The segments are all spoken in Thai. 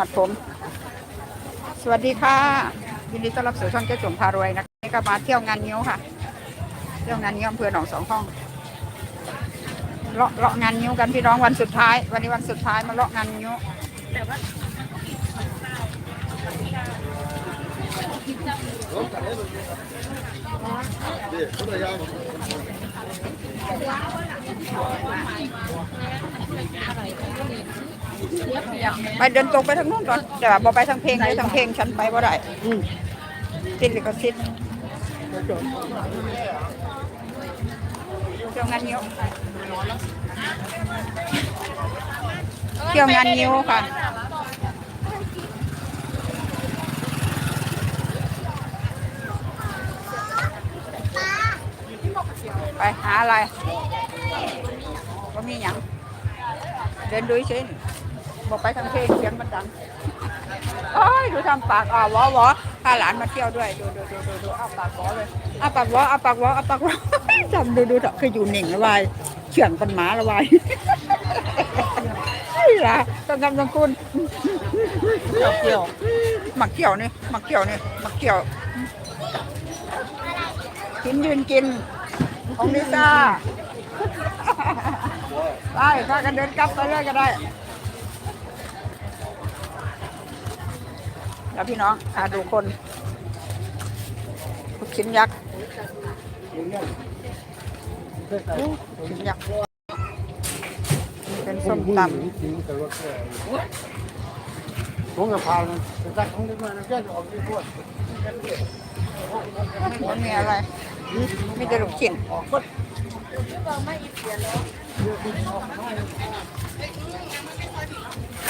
ตัดผม สวัสดีค่ะ ยินดีต้อนรับสู่ช่องเจ๊จุ๋มพารวยนะคะนี่ก็มาเที่ยวงานนิ้วค่ะ เที่ยวงานนิ้วอำเภอหนองสองห้อง เลาะเลาะงานนิ้วกันพี่น้องวันสุดท้าย วันนี้วันสุดท้ายมาเลาะงานนิ้ว ไปเดินตรงไปทางนู้นก่อนแต่ว่าบอไปทางเพลงเลยทางเพลงฉันไปบ่ได้ติดลิขสิทธิ์เที่ยวงานนิ้วเที่ยวงานนิ้วค่ะไปหาอะไรก็มีอย่างเดินดูเฉยๆ บอกไปทางเพลงเสียงมันดังโอ้ยดูทำปากอ่าวอวอพาหลานมาเที่ยวด้วย ดูดูดูดูดูอ้าปากวอเลยอ้าปากวออ้าปากวออ้าปากวอจำดูดูเถอะคืออยู่หนิ่งละวายเฉียงปันหมาละวายนี่ล่ะต้องทำต้องคุณเกี่ยวหมักเกี่ยวนี่หมักเกี่ยวนี่หมักเกี่ยวกินยืนกินของลิซ่าไปพากันเดินกลับไปเลยก็ได้ แล้วพี่น้องอ่าดูคนลูกชิ้นยักษ์ลูกชิ้นยักษ์เป็นส้มตำผมกับพาเลยแต่ถ้าของเด็กมันก็จะออกที่พวกำไม่มีอะไรมีแต่ลูกชิ้นอ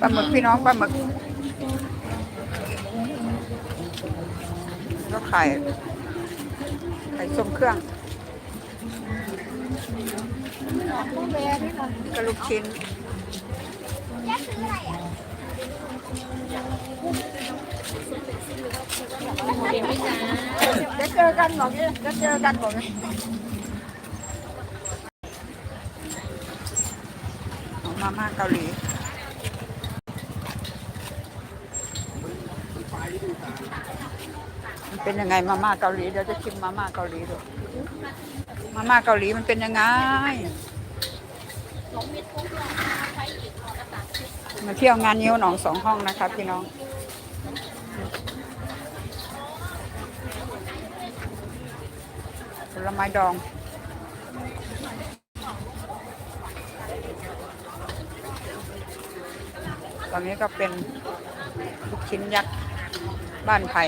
ปลาหมึกพี่น้องปลาหมึกแล้วไข่ไข่ส้มเครื่องกระลูกชิ้นจะเจอกันบอกจะเจอกันบอกนี่เอามาม่าเกาหลี มัน เป็นยังไงมาม่าเกาหลีเดี๋ยวจะชิมมาม่าเกาหลีดูมาม่าเกาหลีมันเป็นยังไงมาเที่ยวงานนิ้วหนองสองห้องนะคะพี่น้องผลไม้ดองตอนนี้ก็เป็นลูกชิ้นยักษ์ บ้านไผ่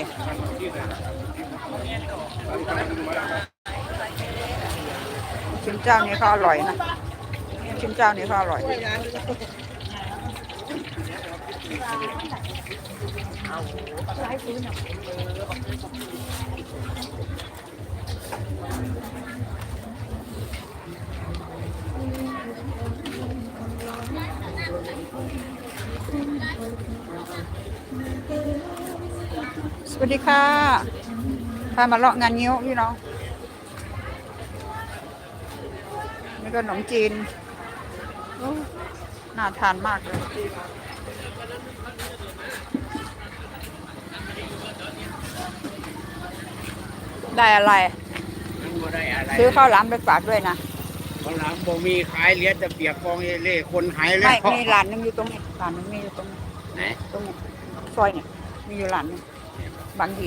ชิ้นเจ้านี้เขาอร่อยนะชิ้นเจ้านี้เขาอร่อย สวัสดีค่ะพามาเลาะงานงิ้วพี่น้องนี่ก็ขนมจีนโอ้น่าทานมากเลยได้อะไรไม่ได้อะไรซื้อข้าวหลามไปฝากด้วยนะคนหลังบ่มีขายเหรียญจะเปียกกองเล่คนหายแล้ไม่วมีร้านหนึงอยู่ตรงนี้ร้านหนึงมีอยู่ตรงนี้ไหนตรงนี้ซอยเนี่ยมีอยู่ร้านหนึง บางที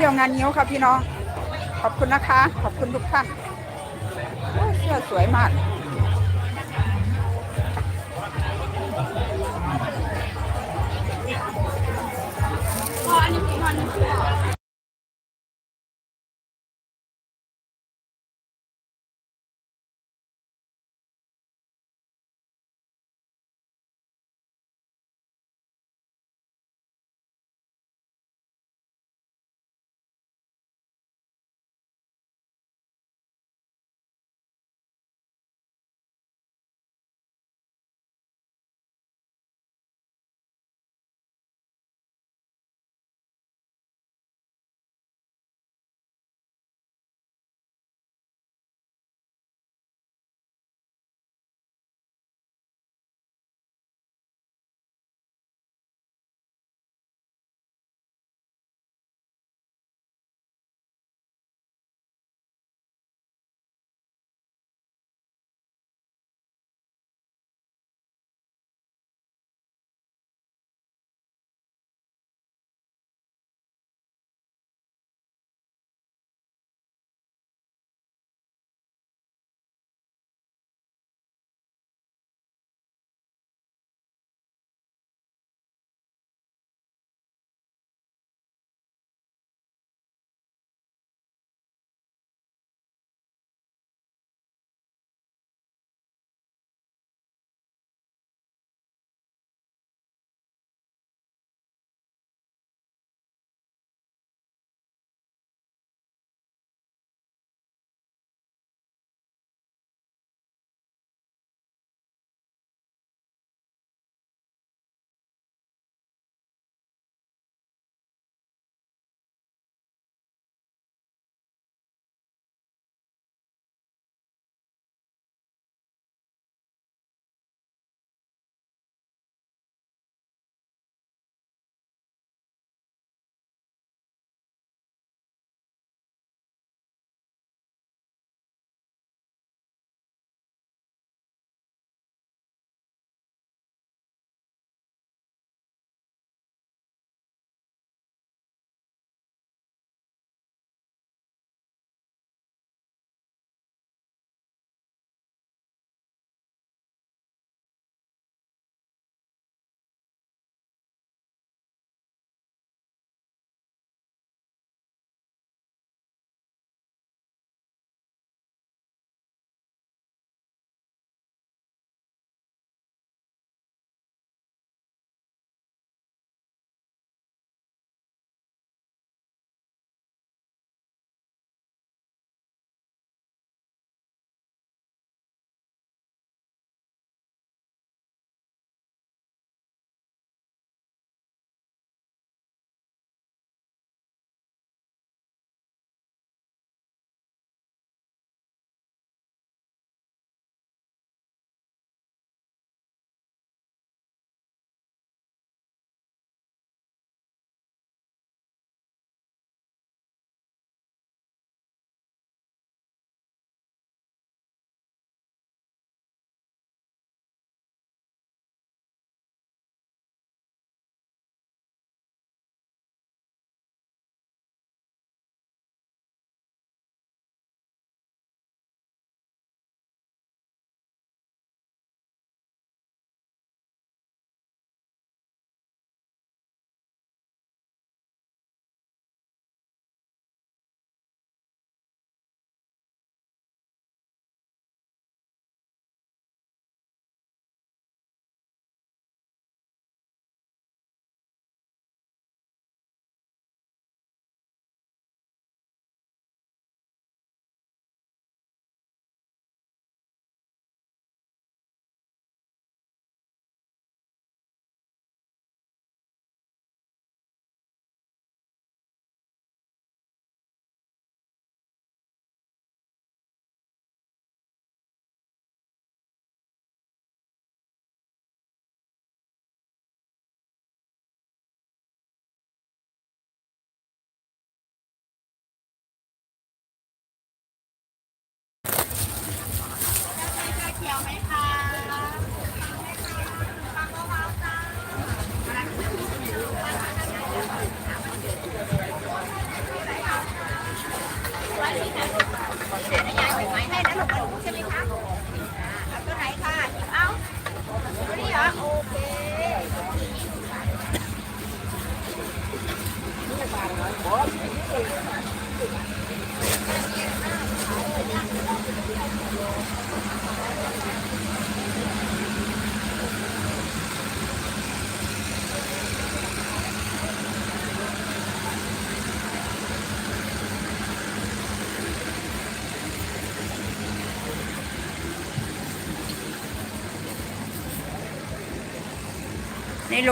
ที่ยวงานนิ้วค่ะพี่น้อง ขอบคุณนะคะ ขอบคุณทุกท่านเสื้อสวยมากพออันนี้ก่อน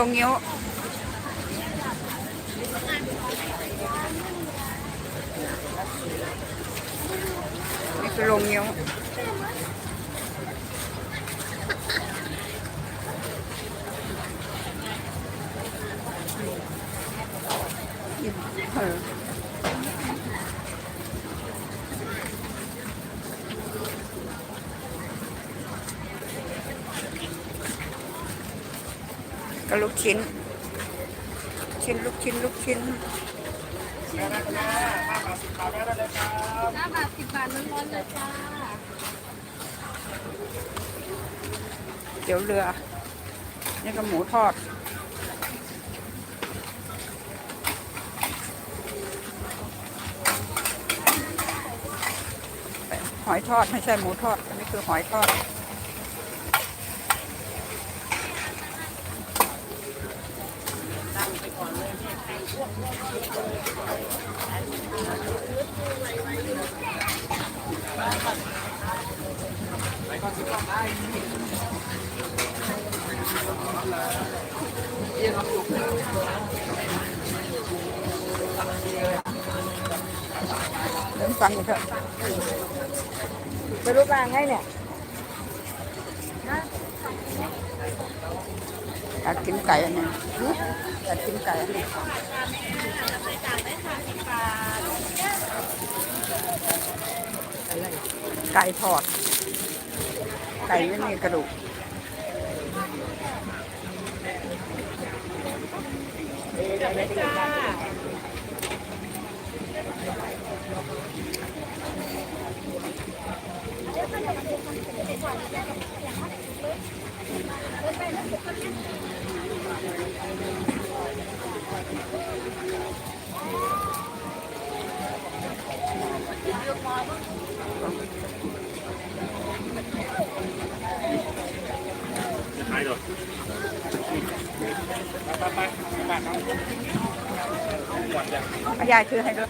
วเอ อก็ลูกชิ้นชิ้นลูกชิ้นลูกชิ้นห้า บาทสิบบาทร้อนๆเลยจ้าเตี๋ยวเรือ นี่ก็หมูทอด หอยทอดไม่ใช่หมูทอดอันนี้คือหอยทอด เริ่มฟังกันเถอะไปรูปร่างให้เนี่ยอยากกินไก่อันนี้อยากกินไก่อันนี้ไก่ทอด ไก่ไม่มีกระดูก เอายายชื่อให้ด้วย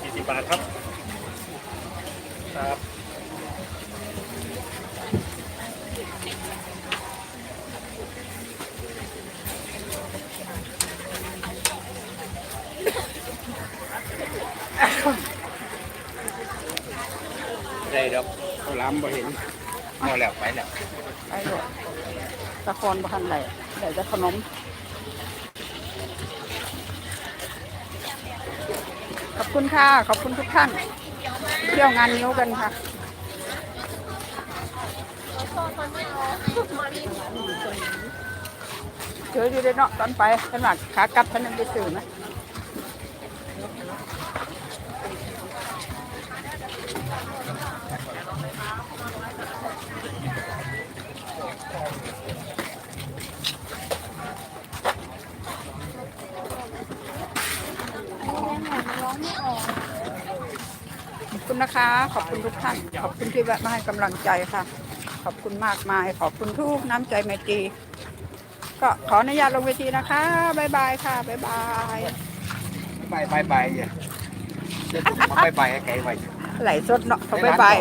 สี่สิบบาทครับ ได้ดอกเขาล้ำบ่เห็นเอาแล้วไปแล้วไปด้วตะคอนบันไหลเดี๋ยวจะขนมขอบคุณค่ะ ขอบคุณทุกท่าน เที่ยวงานนิ้วกันค่ะเจออยู่เลยเนาะตอนไปขนาดขากลับท่านยังไปสื่อนะ นะคะ ขอบคุณทุกท่าน ขอบคุณที่แวะมาให้กำลังใจค่ะ ขอบคุณมากมาย ขอบคุณทุกน้ำใจไมตรีก็ขออนุญาตลงเวทีนะคะบ๊ายบายค่ะบ๊ายบายบายบายบายอย่าเดี๋ยวผมมาบายบายให้ไกลไว้ไหลสดเนาะเขาบ๊ายบาย